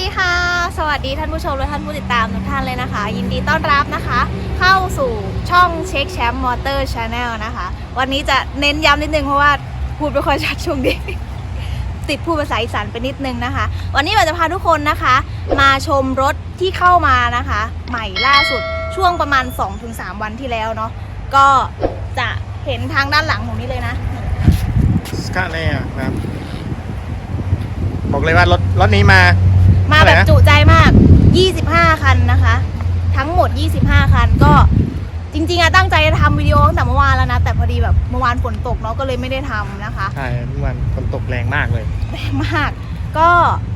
ดีค่ะ สวัสดีท่านผู้ชมและท่านผู้ติดตามทุกท่านเลยนะคะ ยินดีต้อนรับนะคะ เข้าสู่ช่องเช็คแชมป์มอเตอร์ชาแนลนะคะ วันนี้จะเน้นย้ำนิดนึงเพราะว่าพูดไม่ค่อยชัดช่วงนี้ ติดพูดภาษาอีสานไปนิดนึงนะคะ วันนี้เราจะพาทุกคนนะคะ มาชมรถที่เข้ามานะคะ ใหม่ล่าสุดช่วงประมาณ 2-3 วันที่แล้วเนาะก็จะเห็นทางด้านหลังของนี้เลยนะสกาเน่ครับบอกเลยว่ารถรถนี้มา มาแบบเท่าไหร่นะจุใจมาก 25 คันนะคะ ทั้งหมด 25 คันก็จริงๆอะตั้งใจจะทำวิดีโอตั้งแต่เมื่อวานแล้วนะ แต่พอดีแบบเมื่อวานฝนตกเนาะก็เลยไม่ได้ทำนะคะใช่เมื่อวันฝนตกแรงมากเลยแรงมาก ก็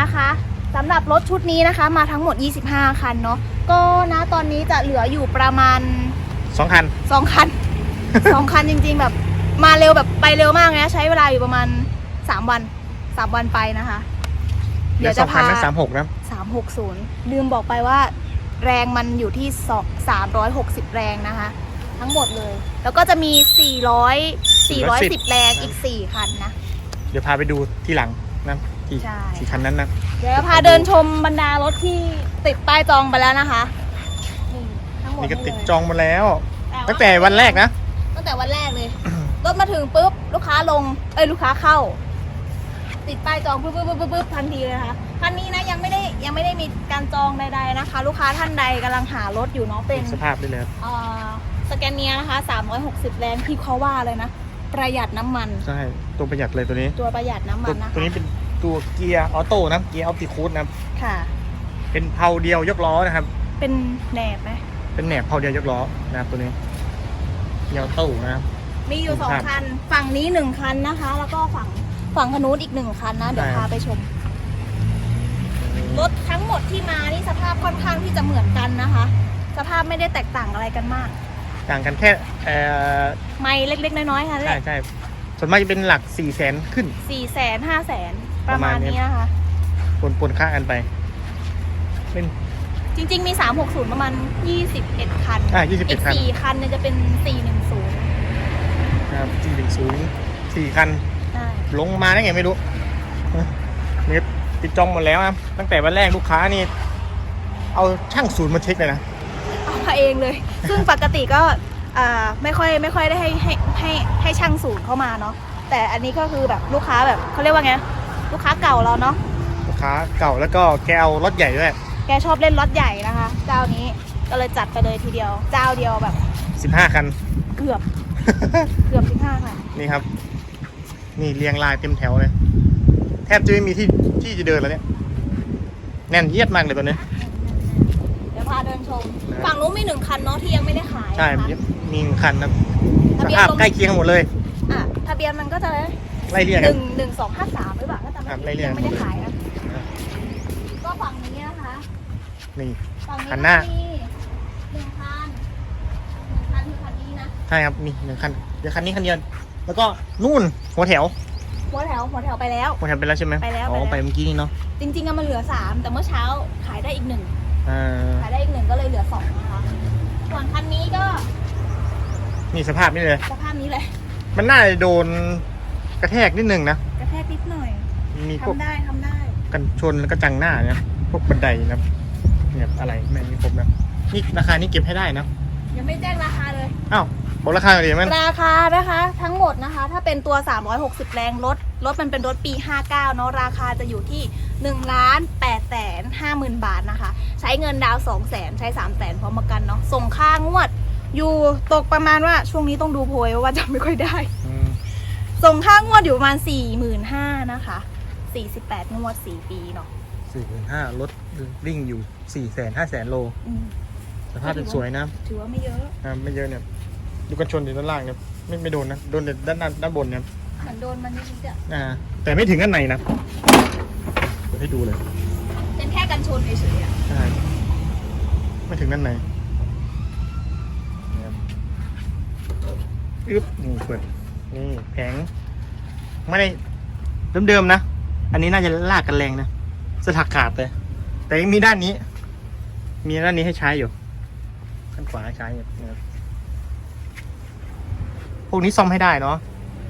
นะคะสำหรับรถชุดนี้นะคะ มาทั้งหมด 25 คันเนาะก็นะตอนนี้จะเหลืออยู่ประมาณสองคัน 2 คัน 2 คันจริงๆแบบมาเร็วแบบไปเร็วมากนะใช้เวลาอยู่ประมาณ 3 วัน 3 วันไปนะคะ เหลือสองคันนะสามหกนะ360ลืมบอกไปว่า แรงมันอยู่ที่2 360แรงนะคะ ทั้งหมดเลย แล้วก็จะมี400 410แรงอีก4คันนะ เดี๋ยวพาไปดูที่หลังนะที่ใช่สี่คันนั้นนะ เดี๋ยวพาเดินชมบรรดารถที่ติดป้ายจองไปแล้วนะคะนี่ทั้งหมดนี่ก็ติดเลยจองมาแล้วาตั้งแต่วันแรกนะ ตั้งแต่วันแรกเลย รถมาถึงปุ๊บ ลูกค้าลง เอ้ยลูกค้าเข้า ติดป้ายจองปุ๊บปุ๊บปุ๊บปุ๊บปุ๊บทันทีเลยนะคะคันนี้นะยังไม่ได้ยังไม่ได้มีการจองใด ๆนะคะ ลูกค้าท่านใดกำลังหารถอยู่เนาะเป็นสภาพได้เลยครับเอ่อสแกนเนียนะคะ 360 แรงที่เขาว่าเลยนะ ประหยัดน้ำมัน ใช่ตัวประหยัดเลยตัวนี้ตัวประหยัดน้ำมัตัวนนะคะตัวนี้เป็นตัวเกียร์ออโต้นะเกียร์ออปติคูดนะครับค่ะ เป็นเพลาเดียวยกล้อนะครับ เป็นแหนบไหมเป็นแหนบเพลาเดียวยกล้อนะครับตัวนี้เกียร์ออโต้นะครับ มีอยู่สองครับ คัน ฝั่งนี้หนึ่งคันนะคะ แล้วก็ฝั่ง ฝั่งขนู้นอีกหนึ่งคันนะ เดี๋ยวใช่ครัพาบไปชม รถทั้งหมดที่มานี่สภาพค่อนข้างที่จะเหมือนกันนะคะ สภาพไม่ได้แตกต่างอะไรกันมาก ต่างกันแค่เอ่อไม่เล็กๆ น้อยๆค่ะใช่ใช่ส่วนมากจะเป็นหลักสี่แสนขึ้นสี่แสนห้าแสนประมาณประมาณนี้นี้นะคะปนปนค่ากันไปเป็นจริง ๆ มี 360 ประมาณ 21 คัน อ่าอีก21 คัน4คันเนี่ยจะเป็น 410นะครับสี่หนึ่งศูนย์สี่คันใช่ ลงมาได้ไงไม่รู้นี่ติดจองหมดแล้วนะตั้งแต่วันแรกลูกค้านี่ เอาช่างศูนย์มาเช็คเลยนะเอามาเองเลย ซึ่งปกติก็อ่าไม่ค่อยไม่ค่อยได้ให้ให้ให้ให้ช่างศูนย์เข้ามาเนาะแต่อันนี้ก็คือแบบลูกค้าแบบเขาเรียกว่าไงลูกค้าเก่าเราเนาะลูกค้าเก่าแล้วก็แกเอารถใหญ่ด้วยแกชอบเล่นรถใหญ่นะคะ เจ้านี้ก็เลยจัดไปเลยทีเดียว เจ้าเดียวแบบสิบห้าคัน เกือบ เกือบสิบห้าค่ะนี่ครับ นี่เรียงรายเต็มแถวเลย แทบจะไม่มีที่ที่จะเดินแล้วเนี่ย แน่นเยียดมากเลยตัวนี้ เดี๋ยวพาเดินชม นะ ฝั่งนู้นมีหนึ่งคันเนาะที่ยังไม่ได้ขายใช่นะคะมีหนึ่งคันนะสทะเบียนภาพลงใกล้เคียงกันหมดเลย อะทะเบียนมันก็จะไล่เรียกหกัน นึ่งหนึ่งสองห้าสามหรือเปล่าถ้าจำไม่ครับผิดไล่เรียกยังไม่ได้ขายนะอ่าก็ฝั่งนี้นะคะ นี่ ฝั่งนี้คันหน้า ก็มีหนึ่งคันหนึ่งคันคือคันนี้นะ ใช่ครับมีหนึ่งคันเดี๋ยวคันนี้คันเดียวแล้วก็นู่น หัวแถวหัวแถวหัวแถวไปแล้ว หัวแถวไปแล้วใช่ไหมไปแล้วอ๋อไปไปแล้วเมื่อกี้นี่เนาะจริงๆอะมันเหลือสามแต่เมื่อเช้าขายได้อีกหนึ่งอ่าขายได้อีกหนึ่งก็เลยเหลือสองนะคะส่วนคันนี้ก็นี่สภาพนี่เลย สภาพนี้เลยมันน่าจะโดนกระแทกนิดนึงนะ กระแทกนิดหน่อยมีพวกทำได้ทำได้ กันชนแล้วก็จังหน้าเนี่ยพวกบันไดนะครับเนี่ยอะไรแม่งมีครบนะนี่ราคานี้เก็บให้ได้นะยังไม่แจ้งราคาเลย อ้าว บอกราคาหน่อยดิมันราคานะคะทั้งหมดนะคะ ถ้าเป็นตัว 360 แรงรถรถมันเป็นรถปี 59 เนาะราคาจะอยู่ที่ 1 ล้าน8แสน5หมื่นบาทนะคะ ใช้เงินดาวน์2แสนใช้ 3 แสนพร้อมประกันเนาะส่งค่างวด อยู่ตกประมาณว่าช่วงนี้ต้องดูโพยว่าจำไม่ค่อยได้อืมส่งค่างวดอยู่ประมาณ 45,000นะคะ 48 งวด 4 ปีเนาะสี่หมื่นห้ารถวิ่งอยู่สี่แสนห้าแสนโลอืมสภาพเป็นสวยนะถือว่าไม่เยอะอ่าไม่เยอะเนี่ย ดูกันชนอยู่ด้านล่างเนี่ยไม่ไม่โดนนะโดนแต่ด้านด้านด้านบนเนี่ยเหมือนโดนมันนิดๆอะอ่า แต่ไม่ถึงด้านในนะเดี๋ยวให้ดูเลยเป็นแค่กันชนเฉยๆอะใช่ไม่ถึงด้านในเนี่ยอึ๊บนี่เปิดนี่แผงไม่ได้เดิมๆนะ อันนี้น่าจะลากกันแรงนะสถักขาดเลย แต่ยังมีด้านนี้ มีด้านนี้ให้ใช้อยู่ ข้างขวาให้ใช้อยู่นะครับพ วกนี้ซ่อมให้ได้เนาะ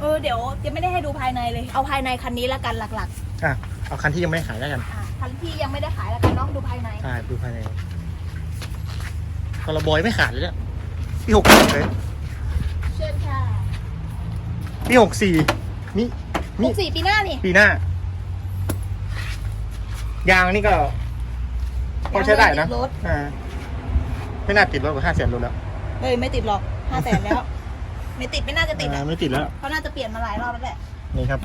เออเดี๋ยวจะไม่ได้ให้ดูภายในเลย เอาภายในคันนี้ละกันหลักอะเอาคันที่ยังไม่ได้ขายแล้วกันๆอะคันที่ยังไม่ได้ขายแล้วกันเน้องดูภายใน ใช่ดูภายในคอลลาบอยไม่ขาดเลยเนี่ยปีหกเลยเชิญค่ะปีหกสี่นี่หกสี่ปีหน้านี่ปีหน้า ยางนี่ก็พอใช้ได้นะยางรถอ่าไม่น่าติดรถกว่าห้าแสนโลแล้วเฮ้ยไม่ติดหรอกห้าแสนแล้ว ไม่ติดไม่น่าจะติดอ่าอะไม่ติดแล้ว เขาน่าจะเปลี่ยนมาหลายรอบแล้วแหละนี่ครับ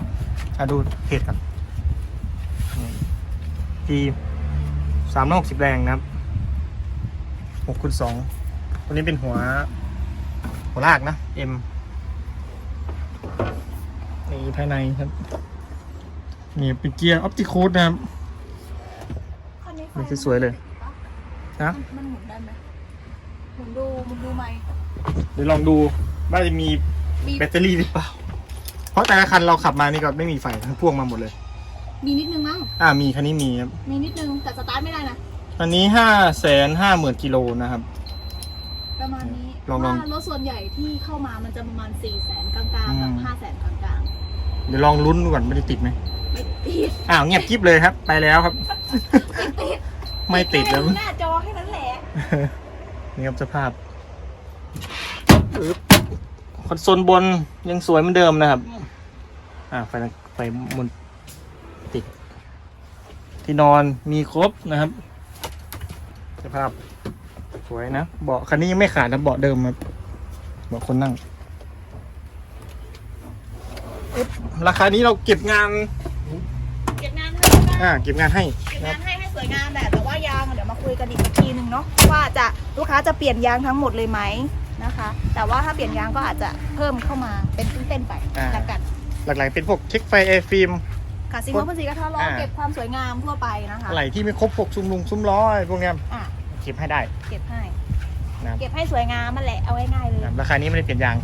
อะดูเพจกันทีสามร้อยหกสิบแรงนะครับหกคูณสองตัวนี้เป็นหัว หัวลากนะ M นี่ภายในครับ นี่เป็นเกียร์ออปติโคดนะครับคันนี้ไฟมันสวยๆเลย นะ มันหมุนได้ไหม หมุนดูหมุนดูไหมเดี๋ยวลองดูว่าจะมีมีแบตเตอรี่หรือเปล่า เพราะแต่ละคันเราขับมานี่ก็ไม่มีไฟทั้งพ่วงมาหมดเลย มีนิดนึงมั้งอ่ามีคันนี้มีครับมีนิดนึงแต่สตาร์ทไม่ได้นะอันนี้ห้าแสนห้าหมื่นกิโลนะครับ ประมาณนี้ลองๆว่ารถส่วนใหญ่ที่เข้ามามันจะประมาณ4ี่แสนกลางๆกับอืมห้าแสนกลางเดี๋ยวลองลุ้นดูก่อนไม่ได้ติดไหมๆไม่ติดอ้าวเงียบกิ๊บเลยครับ ไปแล้วครับ ไม่ติดไม่ติดแล้วค่หน้าจอแค่นั้นแหละ นี่ครับสภาพอึ๊บคอนโซลบนยังสวยเหมือนเดิมนะครับ อ่าไฟไฟมนติด ที่นอนมีครบนะครับ สภาพสวยนะ เบาะคันนี้ยังไม่ขาดนะเบาะเดิมครับเบาะคนนั่งอึ๊บราคานี้เราเก็บงาน เก็บงานให้อ่า เก็บงานให้ เก็บนะคงารับนให้ให้ สวยงามแหละแต่ว่ายางเดี๋ยวมาคุยกันอีกทีหนึ่งเนาะว่าจะลูกค้าจะเปลี่ยนยางทั้งหมดเลยไหมนะคะ แต่ว่าถ้าเปลี่ยนยางก็อาจจะเพิ่มเข้ามาเป็นเส้นๆไปอ่า แล้วกัน หลักๆเป็นพวกเช็คไฟแอร์ฟิล์ม ค่ะซิงเกิลพันสีกระทะล้ออ่า เก็บความสวยงามทั่วไปนะคะอะไรที่ไม่ครบพวกซุ้มลุงซุ้มล้ออะไรพวกเนี้ยอะเก็บให้ได้ เก็บให้นะครับ เก็บให้สวยงามมันแหละเอาง่ายๆเลยนะครับราคานี้ไม่ได้เปลี่ยนยาง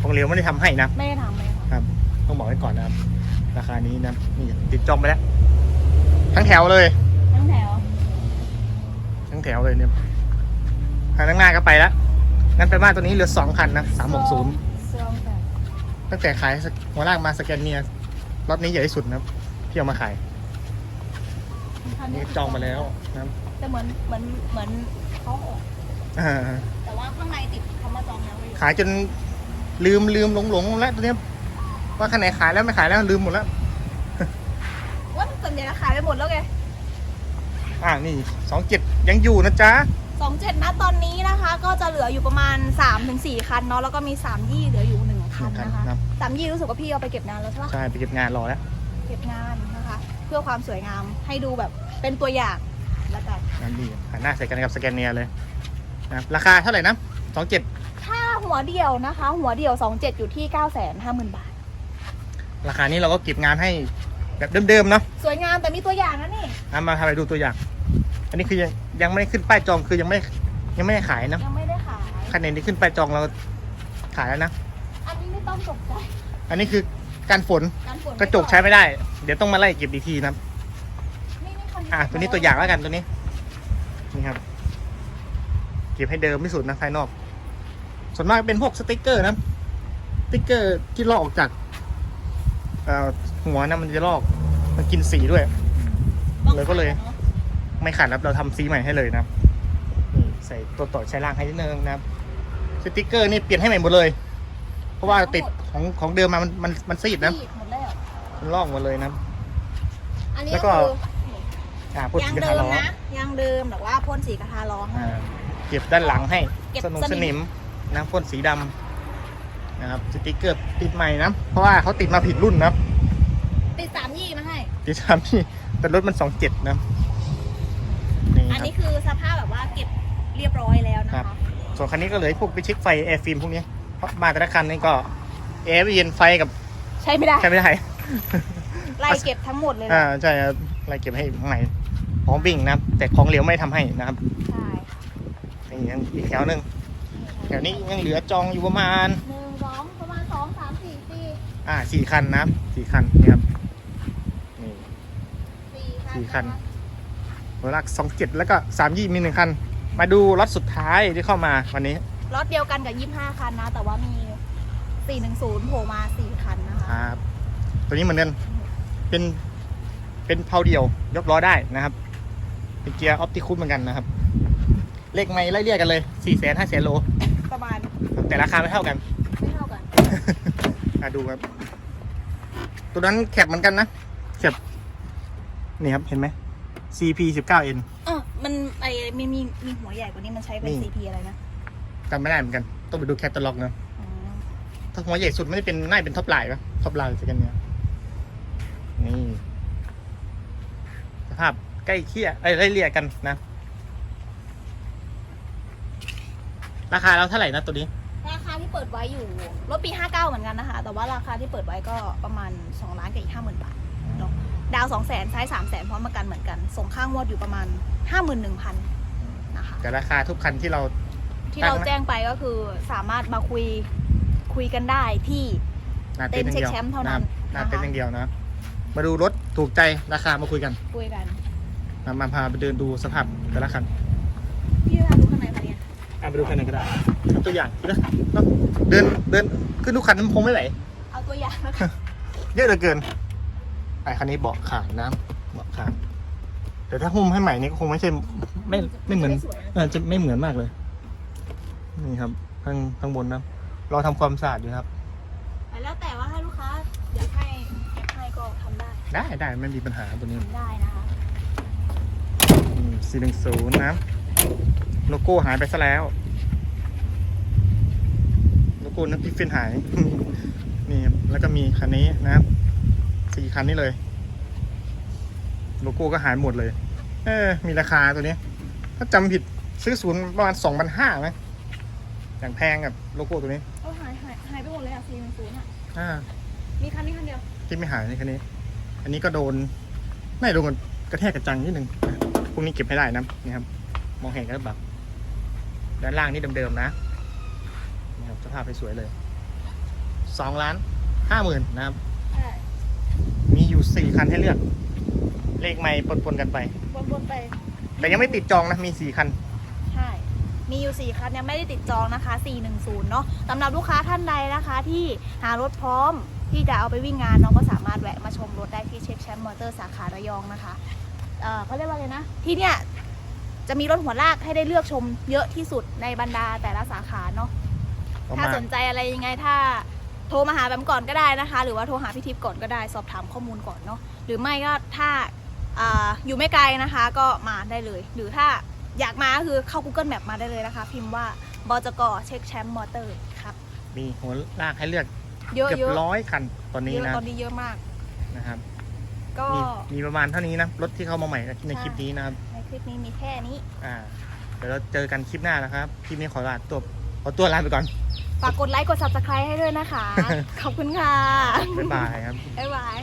ของเหลวไม่ได้ทำให้นะไม่ได้ทำเลยค่ะครับต้องบอกไว้ก่อนนะครับราคานี้นะนี่ติดจอมไปแล้ว ทั้งแถวเลย ทั้งแถว ทั้งแถวเลยเนี่ยคันข้างหน้าก็ไปแล้วงั้นไปบ้านตัวนี้เหลือสองคันนะสามหกศูนย์เสื้อแบบตั้งแต่ขายหัวลากมาสแกนเนียรอบนี้ใหญ่ที่สุดนะครับที่เอามาขายคันนี่นี้จองมาแล้วนะครับแต่เหมือนเหมือนเหมือนเขาออกอ่าแต่ว่าข้างในติดเขามาจองแล้วไว้อยู่ขายจนลืมลืมหลงหลงแล้วตัวเนี้ยว่าคันไหนขายแล้วไม่ขายแล้วลืมหมดแล้ว ว่าส่วนใหญ่ก็ขายไปหมดแล้วไงอ่านี่สองเจ็ดยังอยู่นะจ๊ะสองเจ็ดนะตอนนี้นะคะ ก็จะเหลืออยู่ประมาณ3าถึงสคันเนาะแล้วก็มี3ยี่เหลืออยู่หนึ่งคันนะคะครับสามยี่รู้สึกว่าพี่เอาไปเก็บนานแล้วใช่ปะใช่ไปเก็บงานรอแล้วเก็บงานนะคะ เพื่อความสวยงามให้ดูแบบเป็นตัวอย่างแล้วกันนั่นดีหันหน้าใส่กันกับสแกนเนียเลยนะครับราคาเท่าไหร่นะสองเจ็ดถ้าหัวเดียวนะคะ หัวเดียว27อยู่ที่9 5 0 0 0 0บาท ราคานี้เราก็เก็บงานให้ แบบเดิมๆเนาะสวยงามแต่มีตัวอย่างนะนี่เอามาทำไปดูตัวอย่าง อันนี้คือยังยังไม่ได้ขึ้นป้ายจองคือยังไม่ยังไม่ได้ขายนะยังไม่ได้ขาย คันไหนที่ขึ้นป้ายจองเราขายแล้วนะ อันนี้ไม่ต้องตกใจอันนี้คือการฝนการฝนกระจกใช้ไม่ได้ เดี๋ยวต้องมาไล่เก็บอีกทีนะครับนี่นี่คัอะตัวนี้ตัวอย่างแล้วกันตัวนี้นี่ครับ เก็บให้เดิมที่สุดนะภายนอก ส่วนมากเป็นพวกสติกเกอร์นะสติกเกอร์ที่ลอกออกจากเอ่อ หัวนะมันจะลอก มันกินสีด้วยเลยก็เลย ไม่ขาดครับเราทำสีใหม่ให้เลยนะครับนี่ใส่ตัวต่อใช้ล่างให้นิดนึงนะครับสติกเกอร์นี่เปลี่ยนให้ใหม่หมดเลย เพราะว่าติดของของเดิมมามันมันมันซีดนะซีดหมดแล้วมันลอกหมดเลยนะครับอันนี้แล้วก็ก็คืออ่าพ่นยางสีกระเดิทามล้อนะยางเดิมแต่ว่าพ่นสีกระทาล้อให้อ่าเก็บด้านหลังให้เก็บสนุกสสนินิมมนะพ่นสีดำ นะครับสติกเกอร์ติดใหม่นะ เพราะว่าเขาติดมาผิดรุ่นนะติดสามยี่มาให้ ติดตามที่แต่รถมันสองเจ็ดนะนี่อันครันี้บคือสภาพแบบว่าเก็บเรียบร้อยแล้วนะครัคะบ ส่วนคันนี้ก็เลยพวกไปเช็คไฟแอร์ฟิล์มพวกนี้เพราะมาแต่ละคันนี่ก็แอร์เย็นไฟกับใช้ไม่ได้ใช้ไม่ได้ ไล่เก็บทั้งหมดเลยอ่านะใช่ครับอะไรเก็บให้ใหม่พร้อมวิ่งนะครับแต่ของเหลวไม่ทำให้นะครับใช่นี่ยังอีกแถวหนึ่งแถวนี้ยังเหลือจองอยู่ประมาณ ห อ่าสี่คันนะสี่คันนี่ครับนี่สี่สี่คันรถลักสองเจ็ดแล้วก็สามยี่มีหนึ่งคัน มาดูรถสุดท้ายที่เข้ามาวันนี้รถเดียวกันกับยี่ห้าคันนะ แต่ว่ามีสี่หนึ่งศูนย์โผล่มาสี่คันนะคะครับตัวนี้เหมือนกันเป็นเป็นเพาเดียวยกล้อได้นะครับ เป็นเกียร์ออปติคุเหมือนกันนะครับ เลขไม่ไล่เรียกกันเลย4 0 0 0 0 5 0 0 0 0โลประมาณแต่ราคาไม่เท่ากันไม่เท่ากัน อะดูครับ ตัวนั้นแคปเหมือนกันนะแคปนี่ครับเห็นไหม CP 19N เออมันไอมีมีมีหัวใหญ่กว่านี้มันใช้เป็น นี่ CP อะไรนะจำไม่ได้เหมือนกัน ต้องไปดูแคตตาล็อกนะอ๋อถ้าหัวใหญ่สุดไม่ได้เป็นน่าจะเป็นท็อปไลน์ปะท็อปไลน์สกันเนี่ยนี่สภาพใกล้เคียไอ้ยไล่เลี่ยกันนะ ราคาเราเท่าไหร่นะตัวนี้ราคาที่ เปิดไว้อยู่รถปี 59 เหมือนกันนะคะ แต่ว่าราคาที่เปิดไว้ก็ประมาณ 2 ล้านกับอีก 50,000 บาทเนาะดาว2 0 0 0 0 0ใช้3 0 0 0 0 พร้อมประกันเหมือนกัน ส่งค่างวดอยู่ประมาณ 51,000 นะคะ แต่ราคาทุกคันที่เรา ที่เราแจ้งไปก็คือสามารถมาคุยคุยกันได้ที่หนาเต้นอย่างเดียวเต็นท์เช็คแชมป์เท่านั้นหนาเต้นนะคะอย่างเดียวนะ มาดูรถถูกใจราคามาคุยกัน คุยกันมามาพาไปเดินดูสภาพแต่ละคันพี่จะดูข้างในคะเนี่ยอะไปดูคันไหนก็ได้ เอาตัวอย่างนะเนอะเดินเดินขึ้นทุกคันมันคงไม่ไหว เอาตัวอย่างแล้วเยอะเหลือเกิน ไอ้คันนี้เบาะขาดน้ำเบาะขาดแต่ถ้าหุ้มให้ใหม่นี่ก็คงไม่ใช่ไม่ไม่เหมือนเออจะไม่เหมือนมากเลย นี่ครับข้างข้างบนนะรอทำความสะอาดอยู่ครับ แล้วแต่ว่าถ้าลูกค้าอยากให้อยากให้ก็ทำได้ได้ได้ไม่มีปัญหาตัวนี้ทำได้นะคะสี่หนึ่งศูนย์นะโลโก้หายไปซะแล้ว โลโก้นั้นพิฟเฟนหาย นี่ครับแล้วก็มีคันนี้นะครับสี่คันนี้เลย โลโก้ก็หายหมดเลย เออ มีราคาตัวนี้ ถ้าจำผิดซื้อศูนย์ประมาณสองพันห้าไหมอย่างแพงกับโลโก้ตัวนี้ก็หายหายหายไปหมดเลยอะสี่หนึ่งศูนย์อะอ่ามีคันนี้คันเดียวที่ไม่หายในคันนี้ อันนี้ก็โดนไม่โดนกระแทกกระจังนิดนึงพวกนี้เก็บให้ได้นะนี่ครับ มองเห็นก็แบบด้านล่างนี่เดิมๆนะนี่ครับ สภาพสวยๆเลยสองล้านห้าหมื่นนะครับ ใช่มีอยู่สี่คันให้เลือก เลขไม่ปนๆกันไป วนๆไป แต่ยังไม่ติดจองนะมีสี่คัน ใช่ มีอยู่ 4คันยังไม่ได้ติดจองนะคะ 410 เนาะสำหรับลูกค้าท่านใดนะคะ ที่หารถพร้อมที่จะเอาไปวิ่งงานเนาะก็สามารถแวะมาชมรถได้ที่เช็คแชมป์มอเตอร์สาขาระยองนะคะ เอ่อเขาเรียกว่าไงนะ ที่เนี่ยจะมีรถหัวลากให้ได้เลือกชมเยอะที่สุดในบรรดาแต่ละสาขาเนาะประ ถ้ามาณสนใจอะไรยังไงถ้าโทรมาหาแบมก่อนก็ได้นะคะ หรือว่าโทรหาพี่ทิพย์ก่อนก็ได้ สอบถามข้อมูลก่อนเนาะหรือไม่ก็ถ้าอ่าอยู่ไม่ไกลนะคะก็มาได้เลย หรือถ้าอยากมาก็คือเข้า Google Map มาได้เลยนะคะ พิมพ์ว่าบจกเช็คแชมป์มอเตอร์ครับมีหัวลากให้เลือกเยอะเกือบเยอะร้อยคันตอนนี้เยอะนะตอนนี้เยอะมากนะครับ ก็มีมีประมาณเท่านี้นะรถที่เข้ามาใหม่ในใช่คลิปนี้นะครับในคลิปนี้มีแค่นี้อ่าเดี๋ยวเราเจอกันคลิปหน้านะครับคลิปนี้ขอลาตัวขอตัวลาไปก่อน ฝากกดไลค์กด subscribe ให้ด้วยนะคะ ขอบคุณค่ะ บ๊ายบายครับ บ๊ายบาย